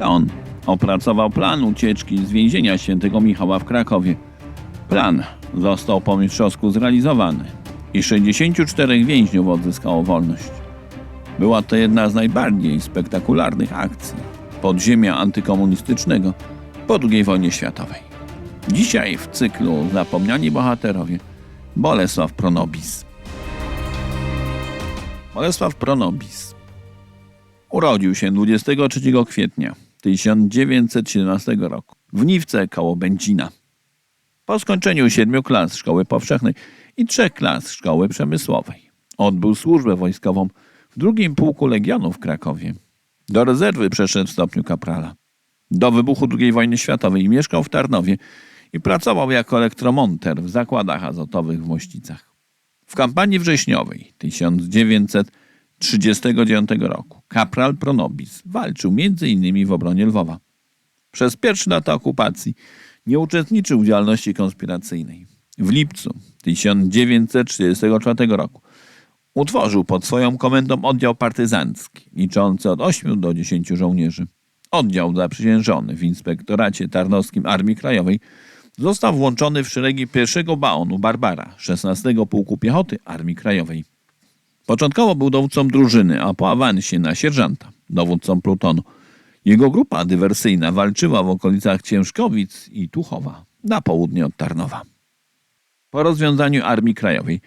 On opracował plan ucieczki z więzienia świętego Michała w Krakowie. Plan został po mistrzowsku zrealizowany i 64 więźniów odzyskało wolność. Była to jedna z najbardziej spektakularnych akcji podziemia antykomunistycznego po II wojnie światowej. Dzisiaj w cyklu Zapomniani Bohaterowie Bolesław Pronobis. Bolesław Pronobis urodził się 23 kwietnia 1917 roku w Niwce koło Będzina. Po skończeniu siedmiu klas szkoły powszechnej i trzech klas szkoły przemysłowej odbył służbę wojskową w drugim pułku Legionu w Krakowie. Do rezerwy przeszedł w stopniu kaprala. Do wybuchu II wojny światowej mieszkał w Tarnowie i pracował jako elektromonter w zakładach azotowych w Mościcach. W kampanii wrześniowej 1939 roku kapral Pronobis walczył m.in. w obronie Lwowa. Przez pierwsze lata okupacji nie uczestniczył w działalności konspiracyjnej. W lipcu 1944 roku utworzył pod swoją komendą oddział partyzancki, liczący od 8 do 10 żołnierzy. Oddział zaprzysiężony w Inspektoracie Tarnowskim Armii Krajowej został włączony w szeregi pierwszego baonu Barbara 16 Pułku Piechoty Armii Krajowej. Początkowo był dowódcą drużyny, a po awansie na sierżanta, dowódcą plutonu. Jego grupa dywersyjna walczyła w okolicach Ciężkowic i Tuchowa, na południe od Tarnowa. Po rozwiązaniu Armii Krajowej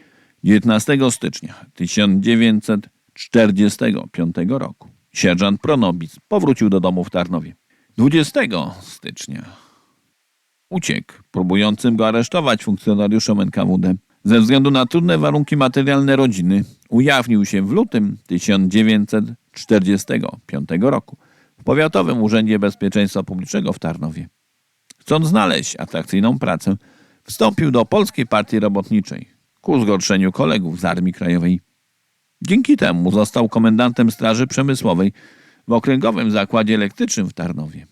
19 stycznia 1945 roku sierżant Pronobic powrócił do domu w Tarnowie. 20 stycznia uciekł, próbującym go aresztować funkcjonariuszom NKWD. Ze względu na trudne warunki materialne rodziny ujawnił się w lutym 1945 roku w Powiatowym Urzędzie Bezpieczeństwa Publicznego w Tarnowie. Chcąc znaleźć atrakcyjną pracę, wstąpił do Polskiej Partii Robotniczej ku zgorszeniu kolegów z Armii Krajowej. Dzięki temu został komendantem Straży Przemysłowej w Okręgowym Zakładzie Elektrycznym w Tarnowie.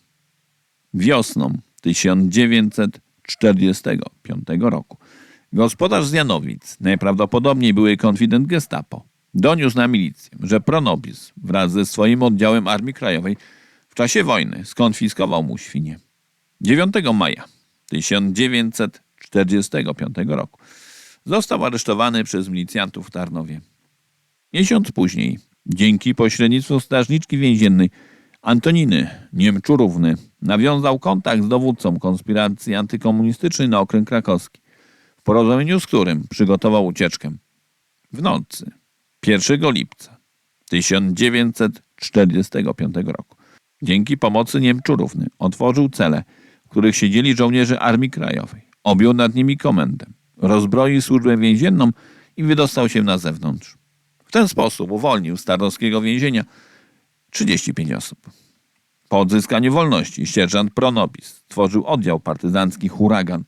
Wiosną 1945 roku gospodarz z Janowic, najprawdopodobniej były konfident gestapo, doniósł na milicję, że Pronobis wraz ze swoim oddziałem Armii Krajowej w czasie wojny skonfiskował mu świnie. 9 maja 1945 roku został aresztowany przez milicjantów w Tarnowie. Miesiąc później, dzięki pośrednictwu strażniczki więziennej Antoniny Niemczurówny, nawiązał kontakt z dowódcą konspiracji antykomunistycznej na okręg krakowski, porozumieniu z którym przygotował ucieczkę. W nocy 1 lipca 1945 roku, dzięki pomocy Niemczurówny, otworzył cele, w których siedzieli żołnierze Armii Krajowej. Objął nad nimi komendę, rozbroił służbę więzienną i wydostał się na zewnątrz. W ten sposób uwolnił z tarnowskiego więzienia 35 osób. Po odzyskaniu wolności sierżant Pronobis tworzył oddział partyzancki Huragan,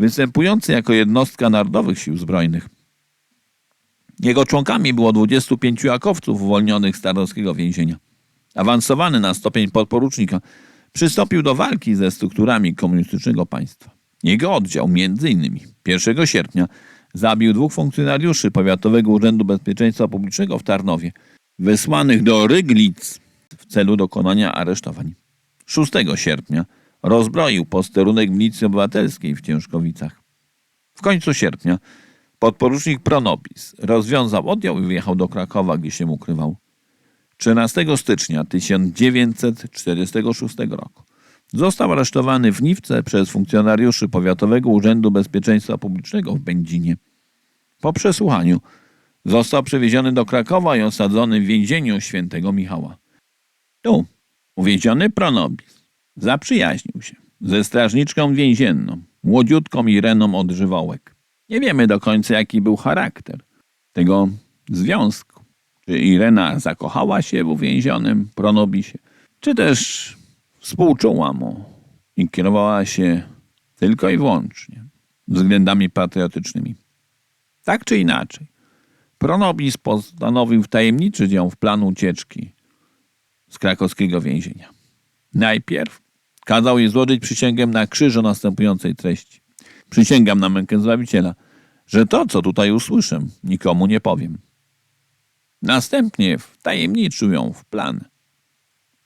występujący jako jednostka Narodowych Sił Zbrojnych. Jego członkami było 25 akowców uwolnionych z tarnowskiego więzienia. Awansowany na stopień podporucznika, przystąpił do walki ze strukturami komunistycznego państwa. Jego oddział, między innymi 1 sierpnia, zabił dwóch funkcjonariuszy Powiatowego Urzędu Bezpieczeństwa Publicznego w Tarnowie, wysłanych do Ryglic w celu dokonania aresztowań. 6 sierpnia rozbroił posterunek milicji obywatelskiej w Ciężkowicach. W końcu sierpnia podporucznik Pronobis rozwiązał oddział i wyjechał do Krakowa, gdzie się ukrywał. 13 stycznia 1946 roku został aresztowany w Niwce przez funkcjonariuszy Powiatowego Urzędu Bezpieczeństwa Publicznego w Będzinie. Po przesłuchaniu został przewieziony do Krakowa i osadzony w więzieniu świętego Michała. Tu uwięziony Pronobis zaprzyjaźnił się ze strażniczką więzienną, młodziutką Ireną Odżywołek. Nie wiemy do końca, jaki był charakter tego związku. Czy Irena zakochała się w uwięzionym Pronobisie, czy też współczuła mu i kierowała się tylko i wyłącznie względami patriotycznymi. Tak czy inaczej, Pronobis postanowił wtajemniczyć ją w plan ucieczki z krakowskiego więzienia. Najpierw kazał jej złożyć przysięgę na krzyż o następującej treści. Przysięgam na mękę Zbawiciela, że to, co tutaj usłyszę, nikomu nie powiem. Następnie wtajemniczył ją w plan.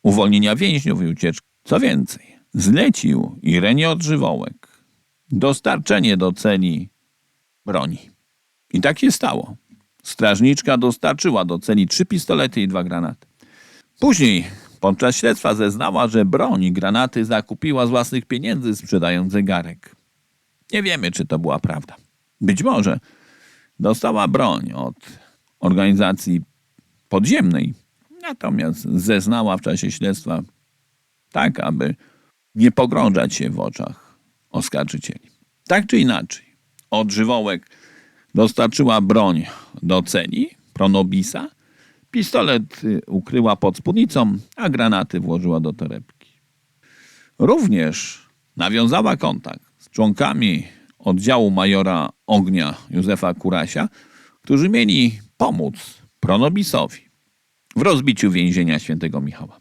uwolnienia więźniów i ucieczki. Co więcej, zlecił Irenie Odżywołek dostarczenie do celi broni. I tak się stało. Strażniczka dostarczyła do celi trzy pistolety i dwa granaty. Później podczas śledztwa zeznała, że broń i granaty zakupiła z własnych pieniędzy, sprzedając zegarek. Nie wiemy, czy to była prawda. Być może dostała broń od organizacji podziemnej, natomiast zeznała w czasie śledztwa tak, aby nie pogrążać się w oczach oskarżycieli. Tak czy inaczej, odżywołek dostarczyła broń do celi Pronobisa, pistolet y, ukryła pod spódnicą, a granaty włożyła do torebki. Również nawiązała kontakt z członkami oddziału majora ognia Józefa Kurasia, którzy mieli pomóc Pronobisowi w rozbiciu więzienia świętego Michała.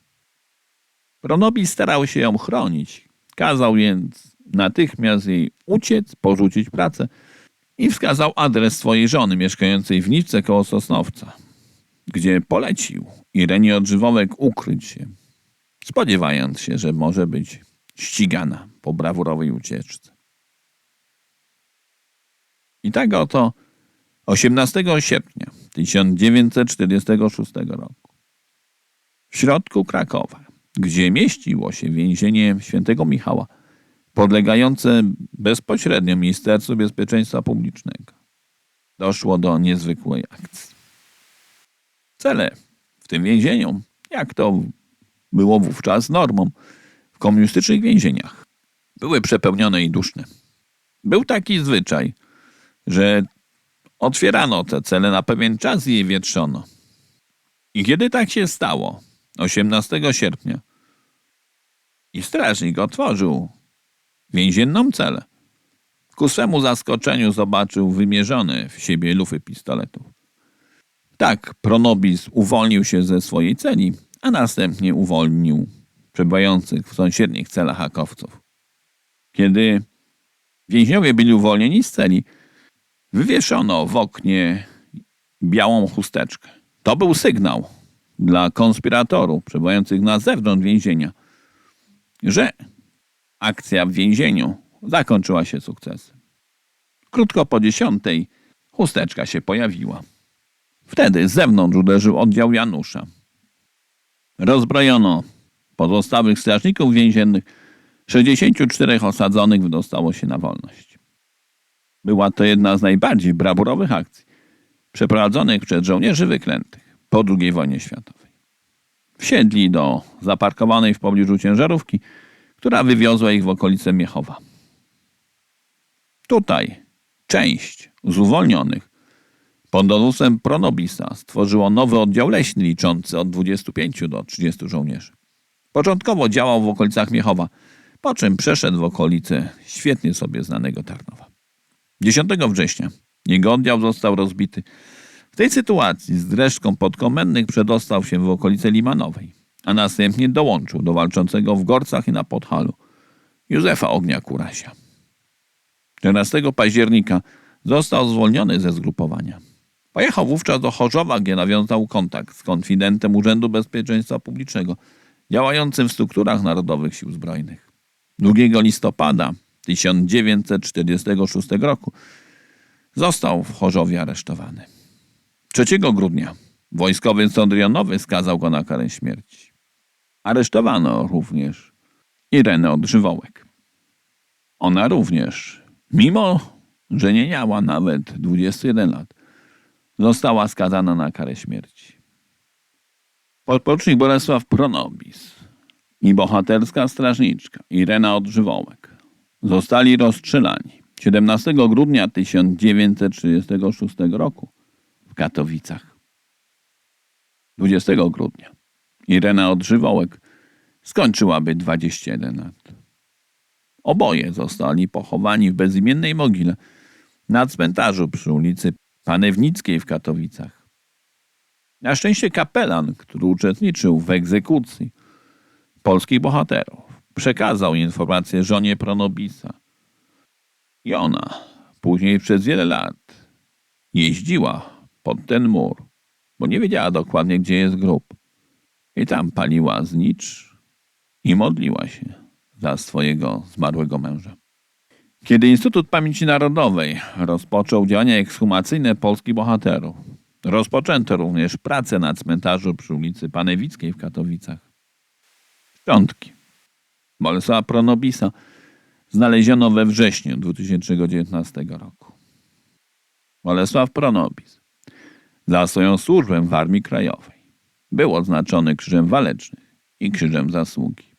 Pronobis starał się ją chronić, kazał więc natychmiast jej uciec, porzucić pracę i wskazał adres swojej żony mieszkającej w Niwce koło Sosnowca, gdzie polecił Irenie Odżywowek ukryć się, spodziewając się, że może być ścigana po brawurowej ucieczce. I tak oto 18 sierpnia 1946 roku w środku Krakowa, gdzie mieściło się więzienie świętego Michała, podlegające bezpośrednio Ministerstwu Bezpieczeństwa Publicznego, doszło do niezwykłej akcji. Cele w tym więzieniu, jak to było wówczas normą w komunistycznych więzieniach, były przepełnione i duszne. Był taki zwyczaj, że otwierano te cele na pewien czas i je wietrzono. I kiedy tak się stało, 18 sierpnia, i strażnik otworzył więzienną celę, ku swemu zaskoczeniu zobaczył wymierzone w siebie lufy pistoletów. Tak Pronobis uwolnił się ze swojej celi, a następnie uwolnił przebywających w sąsiednich celach hakowców. Kiedy więźniowie byli uwolnieni z celi, wywieszono w oknie białą chusteczkę. To był sygnał dla konspiratorów przebywających na zewnątrz więzienia, że akcja w więzieniu zakończyła się sukcesem. Krótko po dziesiątej chusteczka się pojawiła. Wtedy z zewnątrz uderzył oddział Janusza. Rozbrojono pozostałych strażników więziennych, 64 osadzonych wydostało się na wolność. Była to jedna z najbardziej brawurowych akcji przeprowadzonych przez żołnierzy wyklętych po II wojnie światowej. Wsiedli do zaparkowanej w pobliżu ciężarówki, która wywiozła ich w okolice Miechowa. Tutaj część z uwolnionych pod dowództwem Pronobisa stworzyło nowy oddział leśny liczący od 25 do 30 żołnierzy. Początkowo działał w okolicach Miechowa, po czym przeszedł w okolice świetnie sobie znanego Tarnowa. 10 września jego oddział został rozbity. W tej sytuacji z resztką podkomendnych przedostał się w okolice Limanowej, a następnie dołączył do walczącego w Gorcach i na Podhalu Józefa Ognia Kurasia. 14 października został zwolniony ze zgrupowania. Pojechał wówczas do Chorzowa, gdzie nawiązał kontakt z konfidentem Urzędu Bezpieczeństwa Publicznego, działającym w strukturach Narodowych Sił Zbrojnych. 2 listopada 1946 roku został w Chorzowie aresztowany. 3 grudnia wojskowy sąd rejonowy skazał go na karę śmierci. Aresztowano również Irenę Odżywołek. Ona również, mimo że nie miała nawet 21 lat, została skazana na karę śmierci. Podporucznik Bolesław Pronobis i bohaterska strażniczka Irena Odżywołek zostali rozstrzelani 17 grudnia 1936 roku w Katowicach. 20 grudnia Irena Odżywołek skończyłaby 21 lat. Oboje zostali pochowani w bezimiennej mogile na cmentarzu przy ulicy Panewnickiej w Katowicach. Na szczęście kapelan, który uczestniczył w egzekucji polskich bohaterów, przekazał informację żonie Pronobisa. I ona później przez wiele lat jeździła pod ten mur, bo nie wiedziała dokładnie, gdzie jest grób. I tam paliła znicz i modliła się za swojego zmarłego męża. Kiedy Instytut Pamięci Narodowej rozpoczął działania ekshumacyjne polskich bohaterów, rozpoczęto również pracę na cmentarzu przy ulicy Panewickiej w Katowicach. Szczątki Bolesława Pronobisa znaleziono we wrześniu 2019 roku. Bolesław Pronobis za swoją służbę w Armii Krajowej był odznaczony Krzyżem Walecznych i Krzyżem Zasługi.